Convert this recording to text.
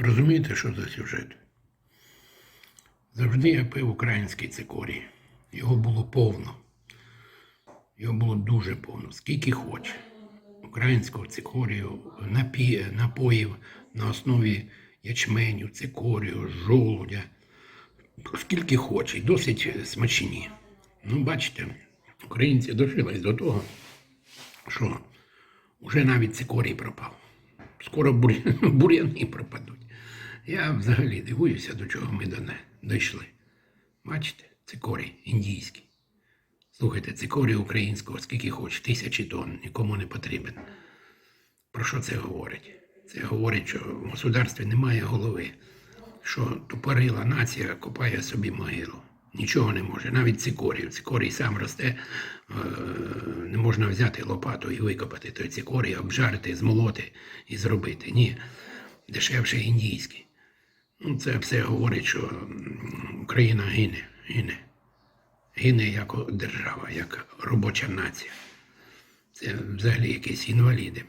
Розумієте, що за сюжет? Завжди я пив український цикорій. Його було повно. Його було дуже повно, скільки хоче. Українського цикорію, напі... напоїв на основі ячменю, цикорію, жолудя. Скільки хоче, досить смачні. Ну, бачите, українці дожились до того, що вже навіть цикорій пропав. Скоро бур'яни пропадуть. Я взагалі дивуюся, до чого ми до не- дійшли. Бачите, цикорій індійський. Слухайте, цикорій українського скільки хоч, тисячі тонн, нікому не потрібен. Про що це говорить? Це говорить, що в государстві немає голови, що тупорила нація копає собі могилу. Нічого не може, навіть цикорій. Цикорій сам росте, е, не можна взяти лопату і викопати той цикорій, обжарити, змолоти і зробити. Ні, дешевше індійський. Ну, це все говорить, що Україна гине, гине. Гине як держава, як робоча нація. Це взагалі якісь інваліди.